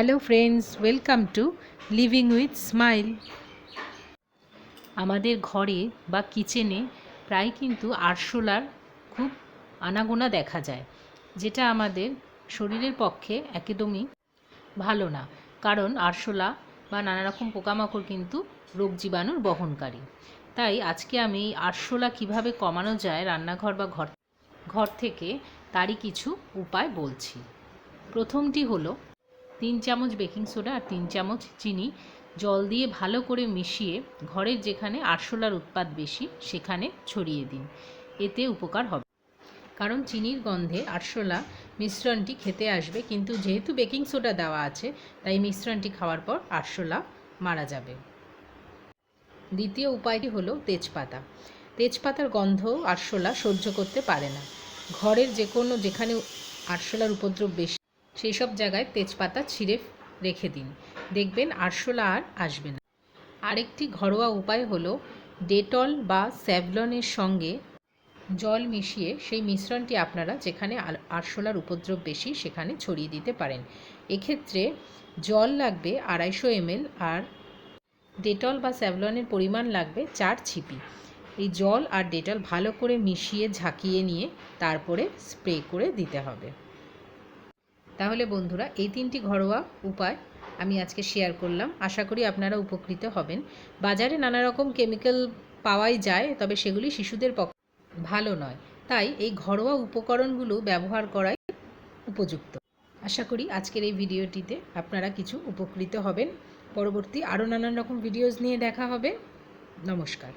Hello friends welcome to living with smile আমাদের ঘরে বা কিচেনে প্রায় কিন্তু আরশোলার খুব আনাগোনা দেখা যায়, যেটা আমাদের শরীরের পক্ষে একদমই ভালো না। কারণ আরশোলা বা নানা রকম পোকামাকড় কিন্তু রোগ জীবাণুর বহনকারী। তাই আজকে আমি আরশোলা কীভাবে কমানো যায় রান্নাঘর বা ঘর ঘর থেকে তারই কিছু উপায় বলছি। প্রথমটি হলো তিন চামচ বেকিং সোডা আর তিন চামচ চিনি জল দিয়ে ভালো করে মিশিয়ে ঘরের যেখানে আরশোলার উৎপাদ বেশি, সেখানে ছড়িয়ে দিন। এতে উপকার হবে। কারণ চিনির গন্ধে আরশোলা মিশ্রণটি খেতে আসবে, কিন্তু যেহেতু বেকিং সোডা দেওয়া আছে, তাই মিশ্রণটি খাওয়ার পর আরশোলা মারা যাবে। দ্বিতীয় উপায়টি হলো তেজপাতা। তেজপাতার গন্ধ আরশোলা সহ্য করতে পারে না। ঘরের যে কোনো যেখানে আরশোলার উপদ্রব বেশি সেই সব জায়গায় তেজপাতা ছিঁড়ে রেখে দিন। দেখবেন আরশোলা আর আসবে না। আরেকটি ঘরোয়া উপায় হলো ডেটল বা স্যাভলনের সঙ্গে জল মিশিয়ে সেই মিশ্রণটি আপনারা যেখানে আরশোলার উপদ্রব বেশি সেখানে ছড়িয়ে দিতে পারেন। এক্ষেত্রে জল লাগবে আড়াইশো এমএল আর ডেটল বা স্যাভলনের পরিমাণ লাগবে চার ছিপি। এই জল আর ডেটল ভালো করে মিশিয়ে ঝাঁকিয়ে নিয়ে তারপরে স্প্রে করে দিতে হবে। তাহলে বন্ধুরা, এই তিনটি ঘরোয়া উপায় আমি আজকে শেয়ার করলাম। আশা করি আপনারা উপকৃত হবেন। বাজারে নানা রকম কেমিক্যাল পাওয়াই যায়, তবে সেগুলি শিশুদের পক্ষে ভালো নয়। তাই এই ঘরোয়া উপকরণগুলো ব্যবহার করাই উপযুক্ত। আশা করি আজকের এই ভিডিওটিতে আপনারা কিছু উপকৃত হবেন। পরবর্তী আরও নানান রকম ভিডিওস নিয়ে দেখা হবে। নমস্কার।